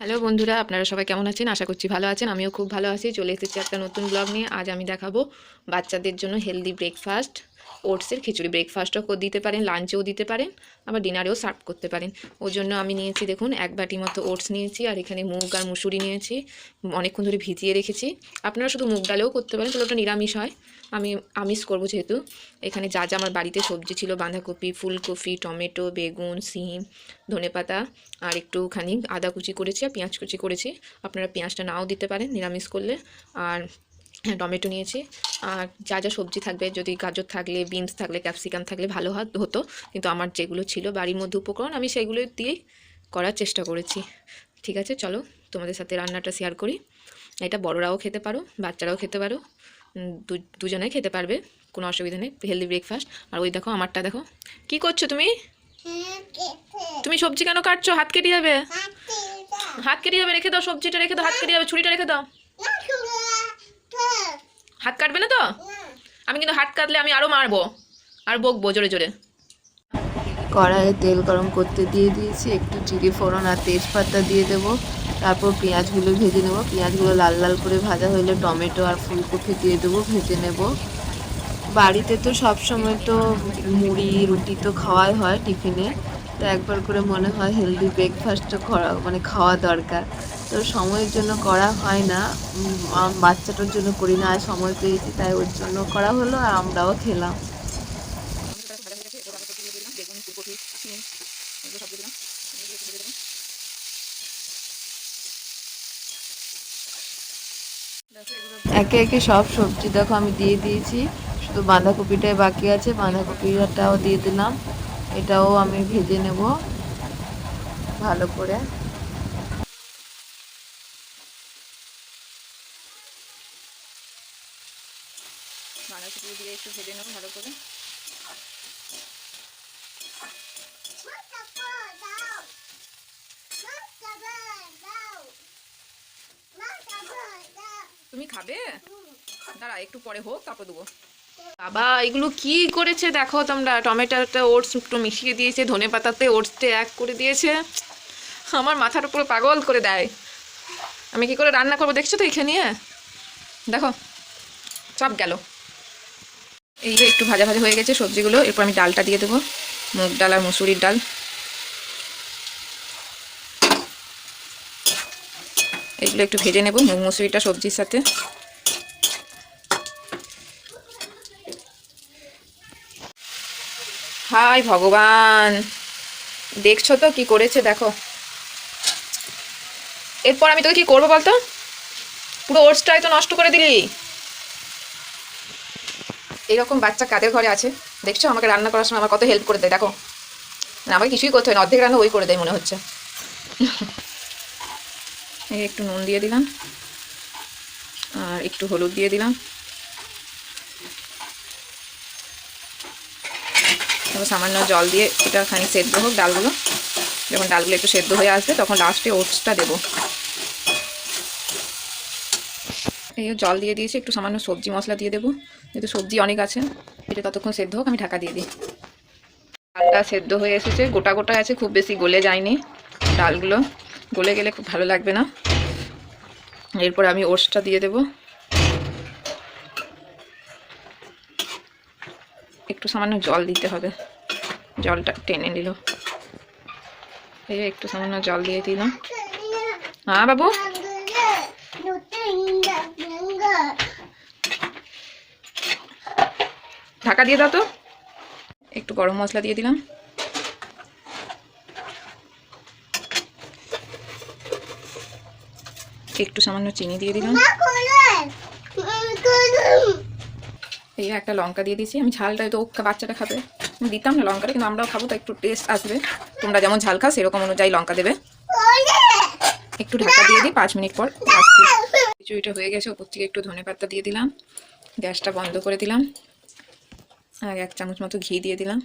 Hello বন্ধুরা, আপনারা সবাই কেমন আছেন? আশা করছি ভালো আছেন। আমিও খুব ভালো আছি। চলে এসেছি একটা নতুন ব্লগ নিয়ে। আজ আমি দেখাবো বাচ্চাদের জন্য হেলদি ব্রেকফাস্ট ওটসের খিচুড়ি ব্রেকফাস্টও দিতে পারেন লাঞ্চেও দিতে পারেন, আবার ডিনারেও সার্ভ করতে পারেন। ওর জন্য আমি নিয়েছি দেখুন, এক বাটি মতো ওটস নিয়েছি, আর এখানে মুগ আর মুসুরি নিয়েছি, অনেকক্ষণ ধরে ভিজিয়ে রেখেছি। আপনারা শুধু মুগ ডালেও করতে পারেন, তাহলে ওটা নিরামিষ হয়। আমি আমিষ করব যেহেতু। এখানে যা যা আমার বাড়িতে সবজি ছিল, বাঁধাকপি, ফুলকপি, টমেটো, বেগুন, সিম, ধনেপাতা, আর একটুখানি আদা কুচি করেছি আর পেঁয়াজ কুচি করেছি। আপনারা পেঁয়াজটা নাও দিতে পারেন, নিরামিষ করলে। আর টমেটো নিয়েছি। আর যা যা সবজি থাকবে যদি গাজর থাকলে বিনস থাকলে ক্যাপসিকাম থাকলে ভালো হাত হতো। কিন্তু আমার যেগুলো ছিল বাড়ির মধ্যে উপকরণ আমি সেগুলো দিয়েই করার চেষ্টা করেছি। ঠিক আছে চলো তোমাদের সাথে রান্নাটা শেয়ার করি। এটা বড়রাও খেতে পারো বাচ্চারাও খেতে পারো উম, দু- দুজনেই খেতে পারবে কোনো অসুবিধা নেই হেলদি ব্রেকফাস্ট আর ওই দেখো আমারটা দেখো। কি করছ তুমি? তুমি সবজি কেন কাটছো? হাত কেটে যাবে। হাত কেটে যাবে রেখে দাও সবজিটা রেখে দাও হাত কেটে যাবে ছুরিটা রেখে দাও। হাত কাটবে না তো? আমি কিন্তু হাত কাটলে আমি আরও মারবো, আর বকবো জোরে জোরে। কড়াইয়ে তেল গরম করতে দিয়ে দিয়েছি, একটু জিরে ফোড়ন আর তেজপাতা দিয়ে দেবো। তারপর পেঁয়াজগুলো ভেজে নেব। পেঁয়াজগুলো লাল লাল করে ভাজা হলে টমেটো আর ফুলকপি দিয়ে দেবো, ভেজে নেব। বাড়িতে তো সব সময় তো মুড়ি, রুটি তো খাওয়াই হয় টিফিনে। তো একবার করে মনে হয় হেলদি ব্রেকফাস্টও করা মানে খাওয়া দরকার। তো সময়ের জন্য করা হয় না। বাচ্চাটার জন্য করি না, আর সময় পেয়েছি তাই ওর জন্য করা হলো, আর আমরাও খেলাম। একে একে সব সবজি দেখো আমি দিয়ে দিয়েছি। শুধু বাঁধাকপিটাই বাকি আছে বাঁধাকপিটাও দিয়ে দিলাম। এটাও আমি ভেজে নেব ভালো করে। দিয়ে একটু ভেজে ভালো করে। তুমি খাবে? দাঁড়া, একটু পরে হোক, তারপর দেবো। বাবা, এগুলো কি করেছে? দেখো তোমরা, টমেটোতে ওটস একটু মিশিয়ে দিয়েছে, ধনে পাতাতে ওটসটা এক করে দিয়েছে। আমার মাথার উপরে পাগল করে দেয়। আমি কি করে রান্না করব, দেখছ তো এখানে দেখো, সব গেল। এই যে একটু ভাজা ভাজা হয়ে গেছে সবজিগুলো, এরপর আমি ডালটা দিয়ে দেবো। মুগ ডাল আর মুসুরির ডাল। এগুলো একটু ভেজে নেব মুগ, মুসুরিটা সবজির সাথে। হাই ভগবান। দেখছ তো কি করেছে, দেখো। এরপর আমি তোকে কি করব বলতো? পুরো ওটসটাই তো নষ্ট করে দিলি। এরকম বাচ্চা কাদের ঘরে আছে? দেখছ? আমাকে রান্না করার সময় আমার কত হেল্প করে দেয়, দেখো। না, আমাকে কিছুই করতে হয় না, অর্ধেক রান্না ওই করে দেয় মনে হচ্ছে। একটু নুন দিয়ে দিলাম। আর একটু হলুদ দিয়ে দিলাম। সামান্য জল দিয়ে এটা খানিক সেদ্ধ হোক ডালগুলো। যখন ডালগুলো একটু সেদ্ধ হয়ে আসবে, তখন লাস্টে ওটসটা দেবো। এই জল দিয়ে দিয়েছি, একটু সামান্য সবজি মশলা দিয়ে দেবো। যেহেতু সবজি অনেক আছে, এটা ততক্ষণ সেদ্ধ হোক, আমি ঢাকা দিয়ে দিই। ডালটা সেদ্ধ হয়ে এসেছে, গোটা গোটা আছে, খুব বেশি গলে যায়নি ডালগুলো। গলে গেলে খুব ভালো লাগবে না। এরপর আমি ওটসটা দিয়ে দেব। একটু সামান্য জল দিতে হবে। জলটা টেনে নিল। এই একটু সামান্য জল দিয়ে দিলাম। হ্যাঁ বাবু? ঢাকা দিয়ে দাও তো। একটু গরম মশলা দিয়ে দিলাম। একটু সামান্য চিনি দিয়ে দিলাম। এই একটা লঙ্কা দিয়ে দিয়েছি। আমি ঝালটা তো বাচ্চাটা খাবে। দিতাম না লঙ্কাটা, কিন্তু আমরাও খাব তো একটু টেস্ট আসবে। তোমরা যেমন ঝাল খাও, সেরকম অনুযায়ী লঙ্কা দেবে। একটু ঢাকা দিয়ে দিই, পাঁচ মিনিট পর খিচুড়িটা হয়ে গেছে, ওপর থেকে একটু ধনে পাতা দিয়ে দিলাম। গ্যাসটা বন্ধ করে দিলাম। আর এক চামচ মতো ঘি দিয়ে দিলাম।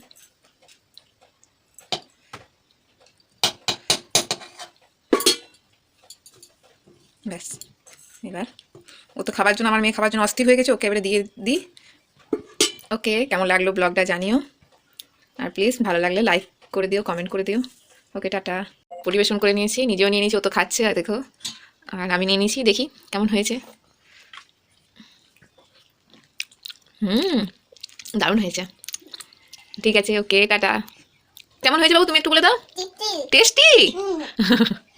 ব্যাস, এবার। ও তো খাবার জন্য, আমার মেয়ে খাবার জন্য অস্থির হয়ে গেছে, ওকে এবারে দিয়ে দিই। ওকে, কেমন লাগল ব্লগটা জানিও। আর প্লিজ ভালো লাগলে লাইক করে দিও কমেন্ট করে দিও। Okay tata. পরিবেশন করে নিয়েছি নিজেও নিয়ে নিয়েছি ও তো খাচ্ছে আর দেখো। আর আমি নিয়ে নিয়েছি দেখি কেমন হয়েছে। হুম দারুণ হয়েছে। ঠিক আছে ওকে টাটা। কেমন হয়েছে বাবু তুমি একটু বলে দাও। টেস্টি